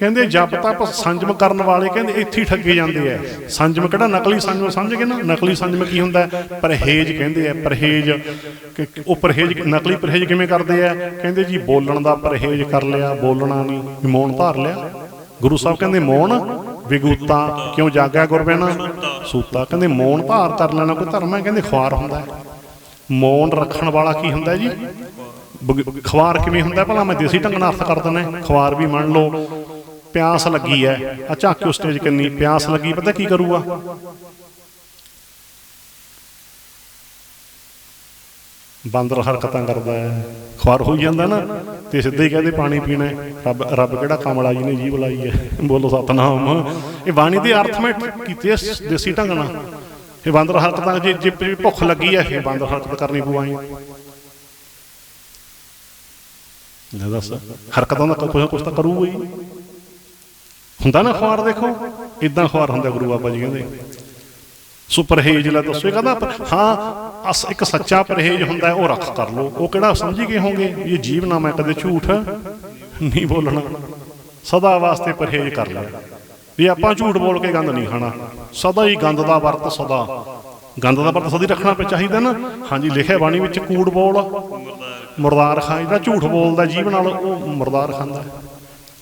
ਕਹਿੰਦੇ ਜਪ ਤਪ ਸੰਜਮ ਕਰਨ ਵਾਲੇ, ਕਹਿੰਦੇ ਇੱਥੇ ਹੀ ਠੱਗੇ ਜਾਂਦੇ ਐ। ਸੰਜਮ ਕਿਹੜਾ ਨਕਲੀ ਸੰਜਮ ਸਮਝ ਗਏ ਨਾ? ਨਕਲੀ ਸੰਜਮ ਕੀ ਹੁੰਦਾ ਪਰਹੇਜ਼ ਕਹਿੰਦੇ ਆ ਪਰਹੇਜ਼। ਕਿ ਉਹ ਪਰਹੇਜ਼, ਨਕਲੀ ਪਰਹੇਜ਼ ਕਿਵੇਂ ਕਰਦੇ ਆ ਕਹਿੰਦੇ ਜੀ ਬੋਲਣ ਦਾ ਪਰਹੇਜ਼ ਕਰ ਲਿਆ, ਬੋਲਣਾ ਨਹੀਂ। ਮੌਨ ਧਾਰ ਲਿਆ। ਗੁਰੂ ਸਾਹਿਬ ਕਹਿੰਦੇ, ਮੌਨ, ਵਿਗੂਤਾ, ਕਿਉਂ ਜਾਗਿਆ ਗੁਰਬਿਨਾ? ਸੂਤਾ। ਕਹਿੰਦੇ, ਮੌਨ ਧਾਰ ਕਰ ਲੈਣਾ ਕੋਈ ਧਰਮ ਹੈ ਕਹਿੰਦੇ, ਖੁਆਰ ਹੁੰਦਾ ਹੈ ਮੌਨ ਰੱਖਣ ਵਾਲਾ ਕੀ ਹੁੰਦਾ ਜੀ? ਬਗ- ਖੁਆਰ ਕਿਵੇਂ ਹੁੰਦਾ? ਭਲਾ ਮੈਂ ਦੇਸੀ ਢੰਗ ਨਾਲ ਅਰਥ ਕਰ ਦਿੰਦਾ ਖੁਆਰ ਵੀ ਮੰਨ ਲਓ। ਪਿਆਸ ਲੱਗੀ ਐ। ਆ ਉਸ ਸਟੇਜ ਕਿੰਨੀ ਪਿਆਸ ਲੱਗੀ, ਪਤਾ ਕੀ ਕਰੂਗਾ? ਬਾਂਦਰ ਹਰਕਤਾਂ ਕਰਦਾ ਹੈ ਖੁਆਰ ਹੋਈ ਜਾਂਦਾ ਨਾ, ਤੇ ਸਿੱਧੇ ਹੀ ਕਹਦੇ ਪਾਣੀ ਪੀਣਾ ਰੱਬ ਰੱਬ ਕਿਹੜਾ ਕਮਲਾ ਜੀ ਨੇ ਜੀਵ ਲਾਈ ਹੈ ਬੋਲੋ ਸਤਨਾਮ। ਇਹ ਬਾਣੀ ਦੇ ਅਰਥ ਮੈਂ ਕੀਤੇ ਦੇਸੀ ਢੰਗ ਨਾਲ। ਇਹ ਬਾਂਦਰ ਹਰਕਤਾਂ ਜੇ ਜੇ ਭੁੱਖ ਲੱਗੀ ਹੈ ਇਹ ਬਾਂਦਰ ਹਰਕਤ ਕਰਨੀ ਪਵਾਈ ਲੈ ਦੱਸ, ਹਰਕਤਾਂ ਦਾ ਕੁਝ ਨਾ ਕੁਝ ਤਾਂ ਕਰੂਗਾ ਹੀ। ਹੁੰਦਾ ਨਾ ਖੁਆਰ ਦੇਖੋ ਇਦਾਂ ਖੁਆਰ ਹੁੰਦਾ ਗੁਰੂ ਬਾਬਾ ਜੀ ਕਹਿੰਦੇ। ਸੋ ਪਰਹੇਜ ਲੈ ਦੱਸੋ ਕਹਿੰਦਾ ਹਾਂ, ਅਸ ਇੱਕ ਸੱਚਾ ਪਰਹੇਜ ਹੁੰਦਾ, ਉਹ ਰੱਖ ਕਰ ਲੋ ਉਹ ਕਿਹੜਾ ਸਮਝੀ ਗਏ ਹੋਗੇ ਇਹ ਜੀਵ ਨਾ ਮੈਂ ਕਦੇ ਝੂਠ। ਨਹੀਂ ਬੋਲਣਾ। ਸਦਾ ਵਾਸਤੇ ਪਰਹੇਜ ਕਰ ਲੈ। ਵੀ ਆਪਾਂ ਝੂਠ ਬੋਲ ਕੇ ਗੰਦ ਨਹੀਂ ਖਾਣਾ। ਸਦਾ ਹੀ ਗੰਦ ਦਾ ਵਰਤ ਸਦਾ। ਗੰਦ ਦਾ ਵਰਤ ਸਦੀ ਰੱਖਣਾ ਪੈ ਚਾਹੀਦਾ ਨਾ। ਹਾਂਜੀ, ਲਿਖਿਆ ਬਾਣੀ ਵਿੱਚ ਕੂੜ ਬੋਲ, ਮੁਰਦਾਰ ਖਾਂ ਜਿਹੜਾ ਝੂਠ ਬੋਲਦਾ, ਜੀਵ ਨਾਲ ਉਹ ਮੁਰਦਾਰ ਖਾਂਦਾ।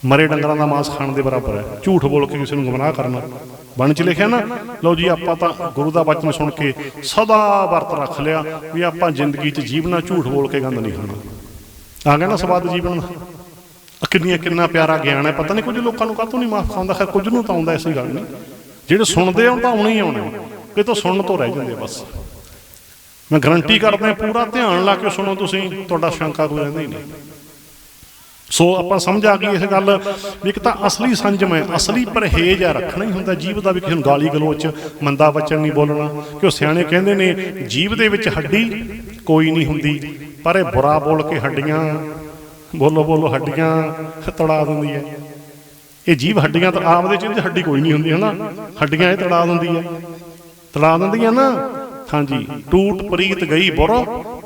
ਮਰੇ ਡੰਗਰਾਂ ਦਾ ਮਾਸ ਖਾਣ ਦੇ ਬਰਾਬਰ ਹੈ। ਝੂਠ ਬੋਲ ਕੇ ਕਿਸੇ ਨੂੰ ਗੁੰਮਰਾਹ ਕਰਨਾ। ਬਣ ਚ ਲਿਖਿਆ ਨਾ, ਲਓ ਜੀ, ਆਪਾਂ ਤਾਂ ਗੁਰੂ ਦਾ ਬਚਨ ਸੁਣ ਕੇ ਸਦਾ ਵਰਤ ਰੱਖ ਲਿਆ ਵੀ ਆਪਾਂ ਜ਼ਿੰਦਗੀ 'ਚ ਜੀਵਨਾ ਝੂਠ ਬੋਲ ਕੇ ਗੰਦ ਨਹੀਂ ਖਾਣਾ। ਆ ਗਿਆ ਨਾ ਸਵਾਦ ਜੀਵਨ। ਕਿੰਨੀਆਂ ਕਿੰਨਾ ਪਿਆਰਾ ਗਿਆਨ ਹੈ। ਪਤਾ ਨਹੀਂ ਕੁਝ ਲੋਕਾਂ ਨੂੰ ਕਾਹਤੋਂ ਨਹੀਂ ਮਾਫ ਖਾਉਂਦਾ ਖੈਰ, ਕੁਝ ਨੂੰ ਤਾਂ ਆਉਂਦਾ ਐਸੀ ਗੱਲ ਨਹੀਂ ਜਿਹੜੇ ਸੁਣਦੇ ਆ, ਉਹ ਤਾਂ ਆਉਣੇ ਹੀ ਆਉਣੇ। ਇਹ ਤਾਂ ਸੁਣਨ ਤੋਂ ਰਹਿ ਜਾਂਦੇ ਆ ਬਸ। ਮੈਂ ਗਰੰਟੀ ਕਰਦਾ, ਪੂਰਾ ਧਿਆਨ ਲਾ ਕੇ ਸੁਣੋ ਤੁਸੀਂ, ਤੁਹਾਡਾ ਸ਼ੰਕਾ ਕੋਈ ਰਹਿੰਦਾ ਹੀ ਨਹੀਂ। ਸੋ ਆਪਾਂ ਸਮਝ ਆ ਗਈ ਇਸ ਗੱਲ ਵੀ ਇੱਕ ਤਾਂ ਅਸਲੀ ਸੰਜਮ ਹੈ, ਅਸਲੀ ਪਰਹੇਜ ਆ, ਰੱਖਣਾ ਹੀ ਹੁੰਦਾ ਜੀਵ ਦਾ ਵੀ, ਕਿਸੇ ਨੂੰ ਗਾਲੀ ਗਲੋਚ, ਮੰਦਾ ਵਚਨ ਨਹੀਂ ਬੋਲਣਾ। ਕਿ ਉਹ ਸਿਆਣੇ ਕਹਿੰਦੇ ਨੇ, ਜੀਵ ਦੇ ਵਿੱਚ ਹੱਡੀ ਕੋਈ ਨਹੀਂ ਹੁੰਦੀ, ਪਰ ਇਹ ਬੁਰਾ ਬੋਲ ਕੇ ਹੱਡੀਆਂ, ਬੋਲੋ ਬੋਲੋ, ਹੱਡੀਆਂ ਤੜਾ ਦਿੰਦੀ ਹੈ। ਇਹ ਜੀਵ ਹੱਡੀਆਂ ਤਾਂ ਆਪਦੇ ਚ ਹੱਡੀ ਕੋਈ ਨਹੀਂ ਹੁੰਦੀ, ਹਨਾ? ਹੱਡੀਆਂ ਇਹ ਤੜਾ ਦਿੰਦੀ ਹੈ। ਤੜਾ ਦਿੰਦੀਆਂ ਨਾ? ਹਾਂਜੀ। ਟੂਟ ਪ੍ਰੀਤ ਗਈ ਬੁਰ,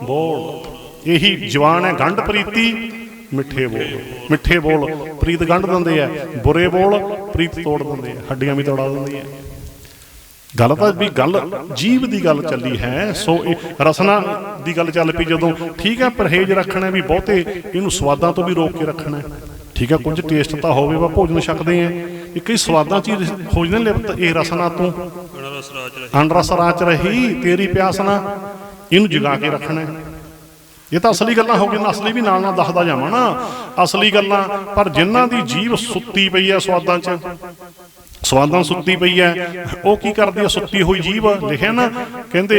ਬੋਲ। ਇਹੀ ਜਵਾਨ ਹੈ ਗੰਢ ਪ੍ਰੀਤੀ ਮਿੱਠੇ ਬੋਲ। ਮਿੱਠੇ ਬੋਲ ਪ੍ਰੀਤ ਗੰਢ ਦਿੰਦੇ ਆ, ਬੁਰੇ ਬੋਲ ਪ੍ਰੀਤ ਤੋੜ ਦਿੰਦੇ ਆ, ਹੱਡੀਆਂ ਵੀ ਤੋੜਾ ਦਿੰਦੇ ਆ। ਗੱਲ ਤਾਂ ਵੀ ਗੱਲ ਜੀਵ ਦੀ ਗੱਲ ਚੱਲੀ ਹੈ, ਸੋ ਇਹ ਰਸਨਾ ਦੀ ਗੱਲ ਚੱਲ ਪਈ ਜਦੋਂ, ਠੀਕ ਹੈ, ਪਰਹੇਜ ਰੱਖਣਾ ਵੀ ਬਹੁਤੇ, ਇਹਨੂੰ ਸਵਾਦਾਂ ਤੋਂ ਵੀ ਰੋਕ ਕੇ ਰੱਖਣਾ ਠੀਕ ਹੈ, ਕੁਝ ਟੇਸਟ ਤਾਂ ਹੋਵੇ ਵਾ, ਭੋਜਨ ਛਕਦੇ ਆ। ਇਹ ਕਈ ਸਵਾਦਾਂ ਚ ਹੀ ਹੋ, ਲਿਪਤ ਇਹ ਰਸਨਾ ਤੋਂ। ਉਹਨਾਂ ਦਾ ਸਰਾਜ ਰਾਚ ਰਹੀ, ਤੇਰੀ ਪਿਆਸ ਨਾ ਇਹਨੂੰ ਜਗਾ ਕੇ ਰੱਖਣਾ ਇਹ ਤਾਂ ਅਸਲੀ ਗੱਲਾਂ ਹੋ ਗਈਆਂ, ਅਸਲੀ ਵੀ ਨਾਲ ਨਾਲ ਦੱਸਦਾ ਜਾਵਾਂ ਨਾ। ਅਸਲੀ ਗੱਲਾਂ, ਪਰ ਜਿਨ੍ਹਾਂ ਦੀ ਜੀਵ ਸੁੱਤੀ ਪਈ ਹੈ ਸਵਾਦਾਂ 'ਚ, ਸਵਾਦਾਂ ਸੁੱਤੀ ਪਈ ਹੈ, ਉਹ ਕੀ ਕਰਦੀ ਹੈ? ਸੁੱਤੀ ਹੋਈ ਜੀਵ ਲਿਖਿਆ ਨਾ, ਕਹਿੰਦੇ,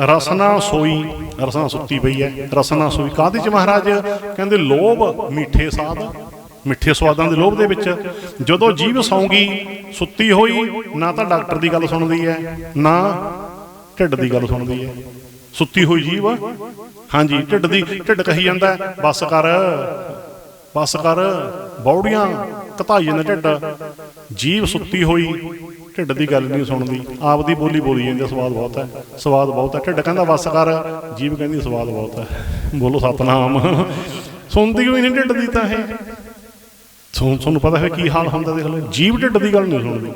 ਰਸਨਾ ਸੋਈ, ਰਸਨਾ ਸੁੱਤੀ ਪਈ ਹੈ, ਰਸਨਾ ਸੋਈ। ਕਾਹਦੇ 'ਚ ਮਹਾਰਾਜ? ਕਹਿੰਦੇ, ਲੋਭ ਮਿੱਠੇ ਸਾਧ, ਮਿੱਠੇ ਸਵਾਦਾਂ ਦੇ ਲੋਭ ਦੇ ਵਿੱਚ। ਜਦੋਂ ਜੀਵ ਸੌਂਗੀ, ਸੁੱਤੀ ਹੋਈ, ਨਾ ਤਾਂ ਡਾਕਟਰ ਦੀ ਗੱਲ ਸੁਣਦੀ ਹੈ, ਨਾ ਢਿੱਡ ਦੀ ਗੱਲ ਸੁਣਦੀ ਹੈ। ਸੁੱਤੀ ਹੋਈ ਜੀਵ ਹਾਂਜੀ ਢਿੱਡ ਦੀ ਢਿੱਡ ਕਹੀ ਜਾਂਦਾ ਹੈ, ਬਸ ਕਰ ਬਸ ਕਰ ਬੌੜੀਆਂ ਘਤਾਈ ਜਾਂਦੇ ਢਿੱਡ। ਜੀਵ ਸੁੱਤੀ ਹੋਈ ਢਿੱਡ ਦੀ ਗੱਲ ਨਹੀਂ ਸੁਣਦੀ। ਆਪਦੀ ਬੋਲੀ ਬੋਲੀ ਜਾਂਦੀ ਸਵਾਦ ਬਹੁਤ ਹੈ ਸਵਾਦ ਬਹੁਤ ਹੈ। ਢਿੱਡ ਕਹਿੰਦਾ ਬਸ ਕਰ ਜੀਵ ਕਹਿੰਦੀ ਸਵਾਦ ਬਹੁਤ ਹੈ। ਬੋਲੋ ਸਤਨਾਮ। ਸੁਣਦੀ ਹੋਈ ਨਹੀਂ ਢਿੱਡ ਦੀ ਤਾਂ ਇਹ। ਤੁਹਾਨੂੰ ਪਤਾ ਹੈ ਕੀ ਹਾਲ ਹੁੰਦਾ ਦੇਖ ਲਓ। ਜੀਵ ਢਿੱਡ ਦੀ ਗੱਲ ਨਹੀਂ ਸੁਣਦੀ।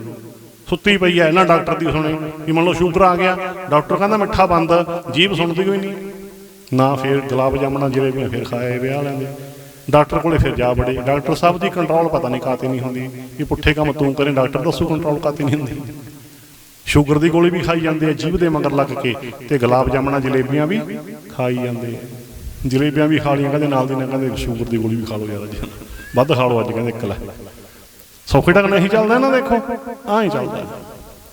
ਸੁੱਤੀ ਪਈ ਹੈ ਨਾ ਡਾਕਟਰ ਦੀ ਸੁਣੇ। ਵੀ ਮੰਨ ਲਓ ਸ਼ੂਗਰ ਆ ਗਿਆ, ਡਾਕਟਰ ਕਹਿੰਦਾ ਮਿੱਠਾ ਬੰਦ, ਜੀਭ ਸੁਣਦੀ ਹੋਈ ਨਹੀਂ। ਨਾ ਫਿਰ ਗੁਲਾਬ ਜਾਮਣਾ ਜਲੇਬੀਆਂ ਫਿਰ ਖਾਏ, ਵਿਆਹ ਲੈਂਦੇ। ਡਾਕਟਰ ਕੋਲੇ ਫਿਰ ਜਾ ਬੜੇ ਡਾਕਟਰ ਸਾਹਿਬ ਦੀ ਕੰਟਰੋਲ ਪਤਾ ਨਹੀਂ ਕਾਤੇ ਨਹੀਂ ਹੁੰਦੀ। ਇਹ ਪੁੱਠੇ ਕੰਮ ਤੂੰ ਕਰੇ, ਡਾਕਟਰ ਦੱਸੂ ਕੰਟਰੋਲ ਕਾਤੇ ਨਹੀਂ ਹੁੰਦੀ। ਸ਼ੂਗਰ ਦੀ ਗੋਲੀ ਵੀ ਖਾਈ ਜਾਂਦੇ ਆ, ਜੀਭ ਦੇ ਮਗਰ ਲੱਗ ਕੇ। ਤੇ ਗੁਲਾਬ ਜਾਮਣਾ ਜਲੇਬੀਆਂ ਵੀ ਖਾਈ ਜਾਂਦੇ ਜਲੇਬੀਆਂ ਵੀ ਖਾ ਲੀਆਂ ਕਹਿੰਦੇ ਨਾਲ ਦੀ ਨਾਲ ਕਹਿੰਦੇ ਸ਼ੂਗਰ ਦੀ ਗੋਲੀ ਵੀ ਖਾ ਲਓ ਜ਼ਿਆਦਾ ਜੀ। ਵੱਧ ਖਾ ਲਓ ਅੱਜ, ਕਹਿੰਦੇ ਇੱਕ ਲੈ। ਸੌਖੇ ਢੰਗ ਨਾਲ ਹੀ ਚੱਲਦਾ ਨਾ ਦੇਖੋ ਆ ਹੀ ਚੱਲਦਾ।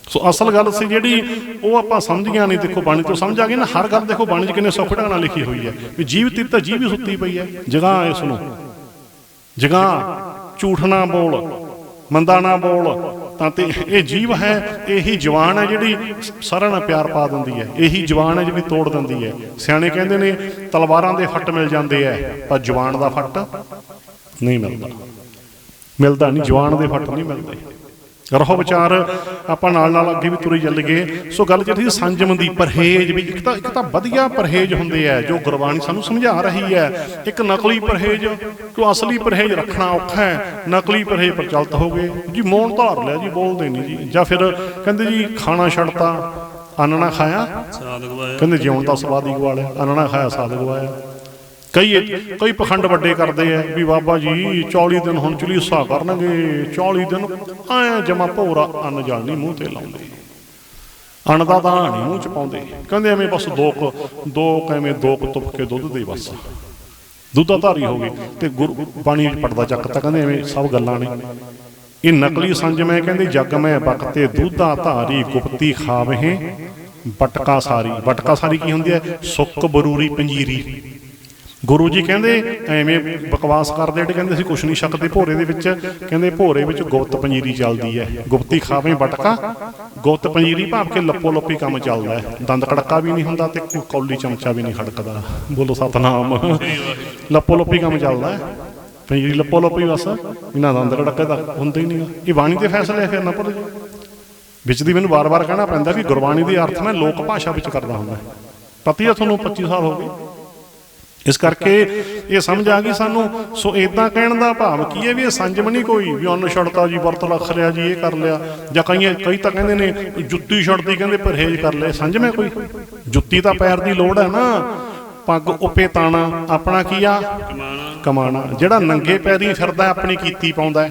ਸੋ ਅਸਲ ਗੱਲ ਸੀ ਜਿਹੜੀ, ਉਹ ਆਪਾਂ ਸਮਝੀਆਂ ਨਹੀਂ, ਦੇਖੋ ਬਾਣੀ ਤੋਂ ਸਮਝ ਆ ਗਈ ਨਾ, ਹਰ ਗੱਲ ਦੇਖੋ ਬਾਣੀ 'ਚ ਕਿੰਨੇ ਸੌਖੇ ਢੰਗ ਨਾਲ ਲਿਖੀ ਹੋਈ ਹੈ ਵੀ ਜੀਵ ਤਿਰ ਤਾਂ ਜੀਵ ਹੀ ਸੁੱਤੀ ਪਈ ਹੈ। ਜਗ੍ਹਾ ਇਸ ਨੂੰ ਜਗ੍ਹਾ, ਝੂਠ ਨਾ ਬੋਲ, ਮੰਦਾ ਨਾ ਬੋਲ, ਤਾਂ ਤੇ ਇਹ ਜੀਵ ਹੈ, ਇਹੀ ਜਵਾਨ ਹੈ ਜਿਹੜੀ ਸਾਰਿਆਂ ਨਾਲ ਪਿਆਰ ਪਾ ਦਿੰਦੀ ਹੈ। ਇਹੀ ਜਵਾਨ ਹੈ ਜਿਹੜੀ ਤੋੜ ਦਿੰਦੀ ਹੈ। ਸਿਆਣੇ ਕਹਿੰਦੇ ਨੇ, ਤਲਵਾਰਾਂ ਦੇ ਫੱਟ ਮਿਲ ਜਾਂਦੇ ਆ ਪਰ ਜਵਾਨ ਦਾ ਫੱਟ ਨਹੀਂ ਮਿਲਦਾ। ਮਿਲਦਾ ਨਹੀਂ ਜਵਾਨ ਦੇ ਫੱਟ ਨਹੀਂ ਮਿਲਦੇ। ਰਹੋ ਵਿਚਾਰ ਆਪਾਂ ਨਾਲ ਨਾਲ ਅੱਗੇ ਵੀ ਤੁਰੇ ਚੱਲ ਗਏ ਸੋ ਗੱਲ ਜਿਹੜੀ ਸੀ ਸੰਜਮ ਦੀ ਪਰਹੇਜ ਵੀ ਇੱਕ ਤਾਂ ਇੱਕ ਤਾਂ ਵਧੀਆ ਪਰਹੇਜ ਹੁੰਦੇ ਆ ਜੋ ਗੁਰਬਾਣੀ ਸਾਨੂੰ ਸਮਝਾ ਰਹੀ ਹੈ। ਇੱਕ ਨਕਲੀ ਪਰਹੇਜ ਕਿਉਂ ਅਸਲੀ ਪਰਹੇਜ ਰੱਖਣਾ ਔਖਾ ਹੈ? ਨਕਲੀ ਪਰਹੇਜ ਪ੍ਰਚਲਿਤ ਹੋ ਗਏ। ਜੀ ਮੌਨ ਧਾਰ ਲਿਆ ਜੀ ਬੋਲਦੇ ਨਹੀਂ ਜੀ। ਜਾਂ ਫਿਰ ਕਹਿੰਦੇ ਜੀ ਖਾਣਾ ਛੱਡਤਾ ਅੰਨ ਨਾ ਖਾਇਆ ਗਵਾਇਆ ਕਹਿੰਦੇ ਜਿਉਣ ਦਾ ਸਵਾਦ ਹੀ ਗਵਾ ਲਿਆ ਅੰਨ ਨਾ ਖਾਇਆ ਸਾਧ ਗਵਾਇਆ ਕਈ ਕਈ ਪਖੰਡ ਵੱਡੇ ਕਰਦੇ ਆ ਵੀ ਬਾਬਾ ਜੀ 40 ਦਿਨ ਹੁਣ ਚੁਲੀਸਾ ਕਰਨਗੇ 40 ਦਿਨ ਐ ਜਮਾ ਭੋਰਾ ਅੰਨ ਜਲ ਨਹੀਂ ਮੂੰਹ ਤੇ ਲਾਉਂਦੇ। ਅੰਨ ਦਾ ਤਾਂ ਨਹੀਂ ਮੂੰਹ ਚ ਪਾਉਂਦੇ। ਕਹਿੰਦੇ ਐਵੇਂ ਬਸ ਦੋ ਦੋ ਕੁ ਐਵੇਂ ਦੋ ਕੁ ਤੁਪ ਕੇ ਦੁੱਧ ਦੇ ਬਸ। ਦੁੱਧਾ ਧਾਰੀ ਹੋ ਗਈ ਤੇ ਗੁਰ ਬਾਣੀ ਪੜਦਾ ਚੱਕ ਤਾਂ ਕਹਿੰਦੇ ਐਵੇਂ ਸਭ ਗੱਲਾਂ ਨੇ। ਇਹ ਨਕਲੀ ਸੰਜ ਮੈਂ ਕਹਿੰਦੇ, ਜਗ ਮੈਂ ਬਖਤੇ ਦੁੱਧਾ ਧਾਰੀ ਗੁਪਤੀ ਖਾਵਹਿ, ਬਟਕਾ ਸਾਰੀ। ਬਟਕਾ ਸਾਰੀ ਕੀ ਹੁੰਦੀ ਹੈ? ਸੁੱਕ ਬਰੂਰੀ ਪੰਜੀਰੀ। ਗੁਰੂ ਜੀ ਕਹਿੰਦੇ ਐਵੇਂ ਬਕਵਾਸ ਕਰਦੇ ਜਿਹੜੇ ਕਹਿੰਦੇ ਅਸੀਂ ਕੁਛ ਨਹੀਂ ਛਕਦੇ ਭੋਰੇ ਦੇ ਵਿੱਚ ਕਹਿੰਦੇ ਭੋਰੇ ਵਿੱਚ ਗੁਪਤ ਪੰਜੀਰੀ ਚੱਲਦੀ ਹੈ। ਗੁਪਤੀ ਖਾਵੇਂ ਬਟਕਾ ਗੁਪਤ ਪੰਜੀਰੀ ਭਾਵ ਕੇ ਲੱਪੋ ਲੱਪੀ ਕੰਮ ਚੱਲਦਾ ਹੈ। ਦੰਦ ਕੜਕਾ ਵੀ ਨਹੀਂ ਹੁੰਦਾ ਤੇ ਕੌਲੀ ਚਮਚਾ ਵੀ ਨਹੀਂ ਖੜਕਦਾ। ਬੋਲੋ ਸਤਨਾਮ। ਲੱਪੋ ਲੱਪੀ ਕੰਮ ਚੱਲਦਾ ਹੈ। ਪੰਜੀਰੀ ਲੱਪੋ ਲੱਪੀ ਬਸ ਇਹਨਾਂ ਦੰਦ ਕੜਕੇ ਦਾ ਹੁੰਦਾ ਹੀ ਨਹੀਂ। ਇਹ ਬਾਣੀ ਦੇ ਫੈਸਲੇ ਆ, ਫਿਰ ਨਾ ਭੁੱਲ ਜਾਓ। ਵਿੱਚ ਦੀ ਮੈਨੂੰ ਵਾਰ-ਵਾਰ ਕਹਿਣਾ ਪੈਂਦਾ ਵੀ ਗੁਰਬਾਣੀ ਦੇ ਅਰਥ ਮੈਂ ਲੋਕ ਭਾਸ਼ਾ ਵਿੱਚ ਕਰਦਾ ਹੁੰਦਾ। ਪਤੀ ਆ ਤੁਹਾਨੂੰ 25 ਸਾਲ ਹੋ ਗਏ। ਇਸ ਕਰਕੇ ਇਹ ਸਮਝ ਆ ਗਈ ਸਾਨੂੰ, ਸੋ ਇਦਾਂ ਕਹਿਣ ਦਾ ਭਾਵ ਕੀ ਹੈ ਵੀ ਇਹ ਸੰਜਮ ਨਹੀਂ ਕੋਈ ਵੀ ਉਹਨ ਛੜਤਾ ਜੀ, ਵਰਤ ਰੱਖ ਲਿਆ ਜੀ, ਇਹ ਕਰ ਲਿਆ। ਜਾਂ ਕਈਆਂ ਕਈ ਤਾਂ ਕਹਿੰਦੇ ਨੇ ਜੁੱਤੀ ਛੜਦੀ ਕਹਿੰਦੇ ਪਰਹੇਜ਼ ਕਰ ਲਿਆ। ਸੰਜਮ ਹੈ ਕੋਈ ਜੁੱਤੀ ਤਾਂ ਪੈਰ ਦੀ ਲੋੜ ਹੈ ਨਾ। ਪੱਗ ਉਪੇ ਤਾਣਾ, ਆਪਣਾ ਕੀ ਆ? ਕਮਾਣਾ। ਜਿਹੜਾ ਨੰਗੇ ਪੈਰੀ ਫਿਰਦਾ, ਆਪਣੀ ਕੀਤੀ ਪਾਉਂਦਾ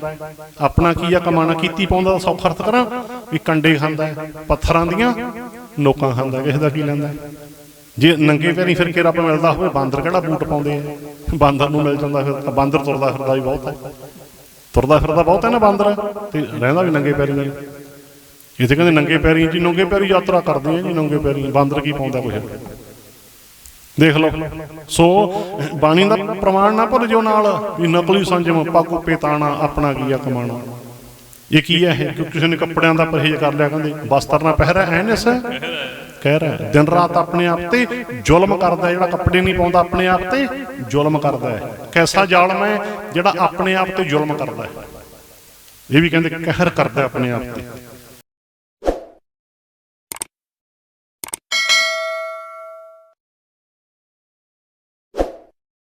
ਆਪਣਾ ਕੀ ਆ ਕਮਾਣਾ? ਕੀਤੀ ਪਾਉਂਦਾ ਸੌਖਾ ਅਰਥ ਕਰਾਂ। ਵੀ ਕੰਡੇ ਖਾਂਦਾ ਪੱਥਰਾਂ ਦੀਆਂ, ਨੋਕਾਂ ਖਾਂਦਾ ਕਿਸੇ ਦਾ ਕੀ ਲੈਂਦਾ ਜੇ ਨੰਗੇ ਪੈਰੀ ਫਿਰ ਕੇ ਰੱਬ ਮਿਲਦਾ ਹੋਵੇ? ਬਾਂਦਰ ਕਿਹੜਾ ਬੂਟ ਪਾਉਂਦੇ ਆ? ਬਾਂਦਰ ਨੂੰ ਮਿਲ ਜਾਂਦਾ ਫਿਰ ਤਾਂ ਬਾਂਦਰ ਤੁਰਦਾ ਫਿਰਦਾ ਵੀ ਬਹੁਤ ਹੈ। ਤੁਰਦਾ ਫਿਰਦਾ ਬਹੁਤ ਹੈ ਨਾ ਬਾਂਦਰ, ਤੇ ਰਹਿੰਦਾ ਵੀ ਨੰਗੇ ਪੈਰੀ। ਨਾਲ ਇਹ ਤੇ ਕਹਿੰਦੇ ਨੰਗੇ ਪੈਰੀ ਜੀ, ਨੰਗੇ ਪੈਰੀ ਯਾਤਰਾ ਕਰਦੇ ਆ ਜੀ, ਨੰਗੇ ਪੈਰੀ। ਬਾਂਦਰ ਕੀ ਪਾਉਂਦਾ ਕੁਛ ਦੇਖ ਲਓ। ਸੋ ਬਾਣੀ ਦਾ ਪ੍ਰਮਾਣ ਨਾ ਭੁੱਲ ਜਾਓ ਨਾਲ ਵੀ ਨਕਲੀ ਸੰਜਮ ਪਾਕੂ ਪੇਤਾਣਾ ਆਪਣਾ ਕੀ ਆ ਕਮਾਣਾ। ਇਹ ਕੀ ਹੈ? ਕਿ ਕਿਸੇ ਨੇ ਕੱਪੜਿਆਂ ਦਾ ਪਰਹੇਜ਼ ਕਰ ਲਿਆ ਕਹਿੰਦੇ ਵਸਤਰ ਨਾ ਪਹਿਰਾ ਐਨਸ ਕਹਿ ਰਿਹਾ ਦਿਨ ਰਾਤ ਆਪਣੇ ਆਪ ਤੇ ਜ਼ੁਲਮ ਕਰਦਾ ਜਿਹੜਾ ਕੱਪੜੇ ਨਹੀਂ ਪਾਉਂਦਾ, ਆਪਣੇ ਆਪ ਤੇ ਜ਼ੁਲਮ ਕਰਦਾ ਹੈ। ਕੈਸਾ ਜ਼ਾਲਮ ਹੈ ਜਿਹੜਾ ਆਪਣੇ ਆਪ ਤੇ ਜ਼ੁਲਮ ਕਰਦਾ ਹੈ। ਇਹ ਵੀ ਕਹਿੰਦੇ ਕਹਿਰ ਕਰਦਾ ਆਪਣੇ ਆਪ ਤੇ।